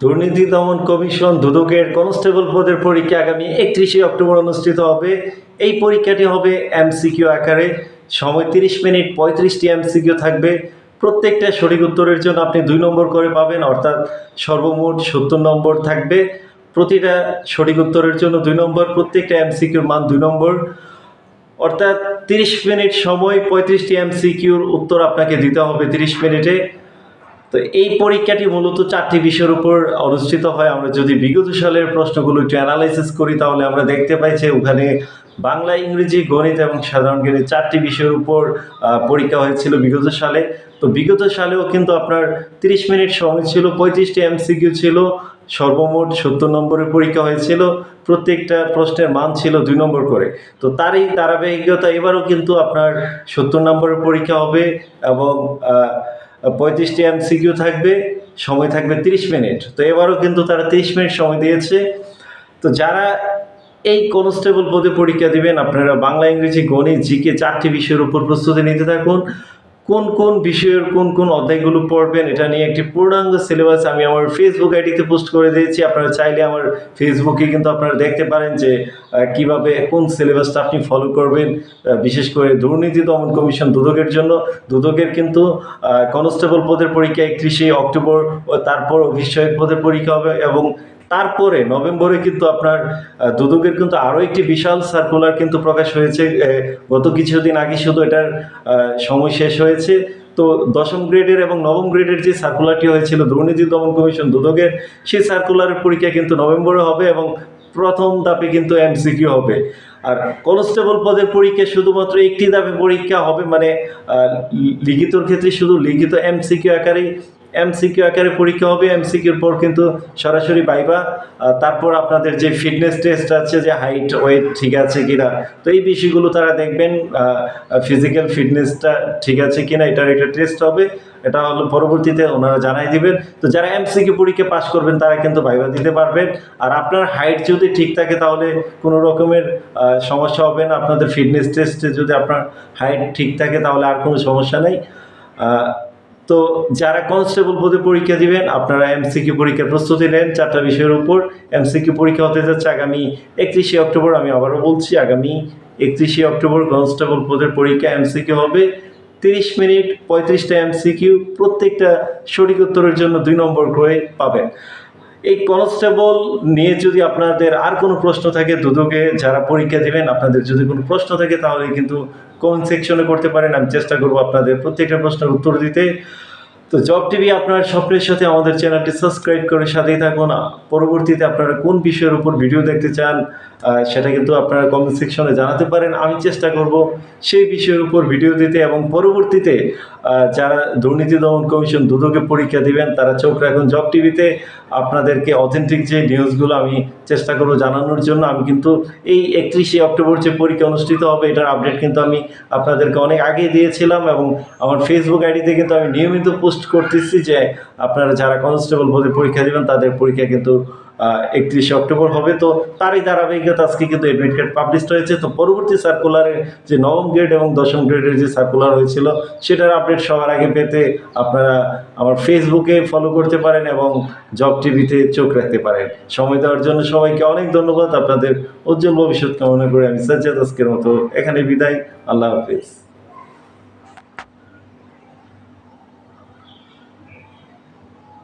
দুর্নীতি দমন কমিশন দুদকের কনস্টেবল পদের পরীক্ষা আগামী একত্রিশে অক্টোবর অনুষ্ঠিত হবে। এই পরীক্ষাটি হবে এমসিকিউ আকারে। সময় তিরিশ মিনিট পঁয়ত্রিশটি এমসিকিউ থাকবে। প্রত্যেকটা সঠিক উত্তরের জন্য আপনি দুই নম্বর করে পাবেন, অর্থাৎ সর্বমোট সত্তর নম্বর থাকবে। প্রতিটা সঠিক উত্তরের জন্য দুই নম্বর, প্রত্যেকটা এমসিকিউর মান দুই নম্বর। অর্থাৎ তিরিশ মিনিট সময় পঁয়ত্রিশটি এমসিকিউর উত্তর আপনাকে দিতে হবে তিরিশ মিনিটে। তো এই পরীক্ষাটি মূলত চারটি বিষয়ের উপর অনুষ্ঠিত হয়। আমরা যদি বিগত সালের প্রশ্নগুলো একটু অ্যানালাইসিস করি, তাহলে আমরা দেখতে পাই যে ওখানে বাংলা, ইংরেজি, গণিত এবং সাধারণ গণিত চারটি বিষয়ের উপর পরীক্ষা হয়েছিল বিগত সালে। তো বিগত সালেও কিন্তু আপনার তিরিশ মিনিট সময় ছিল, পঁয়ত্রিশটি এমসিকিউ ছিল, সর্বমোট সত্তর নম্বরের পরীক্ষা হয়েছিল, প্রত্যেকটা প্রশ্নের মান ছিল দুই নম্বর করে। তো তারই ধারাবাহিকতা এবারও কিন্তু আপনার সত্তর নম্বরের পরীক্ষা হবে এবং পঁয়ত্রিশটি এমসিকিউ থাকবে, সময় থাকবে তিরিশ মিনিট। তো এবারও কিন্তু তারা তিরিশ মিনিট সময় দিয়েছে। তো যারা এই কনস্টেবল পদে পরীক্ষা দিবেন, আপনারা বাংলা, ইংরেজি, গণিত, জিকে চারটি বিষয়ের উপর প্রস্তুতি নিতে থাকুন। কোন কোন বিষয়ের কোন কোন অধ্যায়গুলো পড়বেন, এটা নিয়ে একটি পূর্ণাঙ্গ সিলেবাস আমি আমার ফেসবুক আইডিতে পোস্ট করে দিয়েছি। আপনারা চাইলে আমার ফেসবুকে কিন্তু আপনারা দেখতে পারেন যে কীভাবে, কোন সিলেবাসটা আপনি ফলো করবেন বিশেষ করে দুর্নীতি দমন কমিশন দুদকের জন্য। দুদকের কিন্তু কনস্টেবল পদের পরীক্ষা একত্রিশে অক্টোবর তারপর অভিষেক পদের পরীক্ষা হবে এবং তারপরে নভেম্বরে কিন্তু আপনার দুদকের কিন্তু আরও একটি বিশাল সার্কুলার কিন্তু প্রকাশ হয়েছে গত কিছুদিন আগে শুধু এটার সময় শেষ হয়েছে। তো দশম গ্রেডের এবং নবম গ্রেডের যে সার্কুলারটি হয়েছিল দুর্নীতি দমন কমিশন দুদকের, সেই সার্কুলারের পরীক্ষা কিন্তু নভেম্বরে হবে এবং প্রথম ধাপে কিন্তু এমসিকিউ হবে। আর কনস্টেবল পদের পরীক্ষা শুধুমাত্র একটি ধাপে পরীক্ষা হবে মানে লিখিতর ক্ষেত্রে শুধু লিখিত এমসিকিউ আকারে এমসিকিউ আকারে পরীক্ষা হবে এমসিকিউর পর কিন্তু সরাসরি পাইবা। তারপর আপনাদের যে ফিটনেস টেস্ট আছে, যে হাইট ওয়েট ঠিক আছে কিনা, তো এই বিষয়গুলো তারা দেখবেন ফিজিক্যাল ফিটনেসটা ঠিক আছে কিনা, এটার একটা টেস্ট হবে। এটা হলো পরবর্তীতে ওনারা জানাই দিবেন। তো যারা এমসিকিউ পরীক্ষা পাস করবেন, তারা কিন্তু ভাইবা দিতে পারবেন। আর আপনার হাইট যদি ঠিক থাকে, তাহলে কোনো রকমের সমস্যা হবে না। আপনাদের ফিটনেস টেস্টে যদি আপনার হাইট ঠিক থাকে, তাহলে আর কোনো সমস্যা নেই। তো যারা কনস্টেবল পদে পরীক্ষা দিবেন, আপনারা এমসিকিউ পরীক্ষার প্রস্তুতি নেন। চারটা বিষয়ের উপর এমসিকিউ পরীক্ষা হতে যাচ্ছে আগামী একত্রিশে অক্টোবর। আমি আবারও বলছি, আগামী একত্রিশে অক্টোবর কনস্টেবল পদের পরীক্ষা এমসিকিউ হবে। তিরিশ মিনিট পঁয়ত্রিশটা এমসিকিউ প্রত্যেকটা সঠিক উত্তরের জন্য দুই নম্বর করে পাবেন। এই কনস্টেবল নিয়ে যদি আপনাদের আর কোনো প্রশ্ন থাকে, দুদকে যারা পরীক্ষা দিবেন, আপনাদের যদি কোনো প্রশ্ন থাকে, তাহলে কিন্তু কমেন্ট সেকশনে করতে পারেন। আমি চেষ্টা করব আপনাদের প্রত্যেকটা প্রশ্নের উত্তর দিতে। তো জব টিভি আপনার স্বপ্নের সাথে আমাদের চ্যানেলটি সাবস্ক্রাইব করে সাথেই থাকুন। পরবর্তীতে আপনারা কোন বিষয়ের উপর ভিডিও দেখতে চান সেটা কিন্তু আপনারা কমেন্ট সেকশনে জানাতে পারেন। আমি চেষ্টা করব সেই বিষয়ের উপর ভিডিও দিতে এবং পরবর্তীতে যারা দুর্নীতি দমন কমিশন দুদকে পরীক্ষা দিবেন, তারা চোখ রাখুন জব টিভিতে আপনাদেরকে অথেন্টিক যে নিউজগুলো আমি চেষ্টা করব জানানোর জন্য, আমি কিন্তু এই একত্রিশে অক্টোবর যে পরীক্ষা অনুষ্ঠিত হবে, এটার আপডেট কিন্তু আমি আপনাদেরকে অনেক আগে দিয়েছিলাম এবং আমার ফেসবুক আইডিতে কিন্তু আমি নিয়মিত পোস্ট করতেছি যে আপনারা যারা কনস্টেবল পদে পরীক্ষা দেবেন, তাদের পরীক্ষা কিন্তু একত্রিশে অক্টোবর হবে, তো তারই ধারাবাহিকতা আজকে কিন্তু এডমিট কার্ড পাবলিশ হয়েছে। তো পরবর্তী সার্কুলারে যে নবম গ্রেড এবং দশম গ্রেডের যে সার্কুলার হয়েছিল, সেটার আপডেট সবার আগে পেতে আপনারা আমার ফেসবুকে ফলো করতে পারেন এবং জব টিভিতে চোখ রাখতে পারেন। সময় দেওয়ার জন্য সবাইকে অনেক ধন্যবাদ। আপনাদের উজ্জ্বল ভবিষ্যৎ কামনা করে আমি সাজ্জাদ আজকের মতো এখানে বিদায়। আল্লাহ হাফিজ।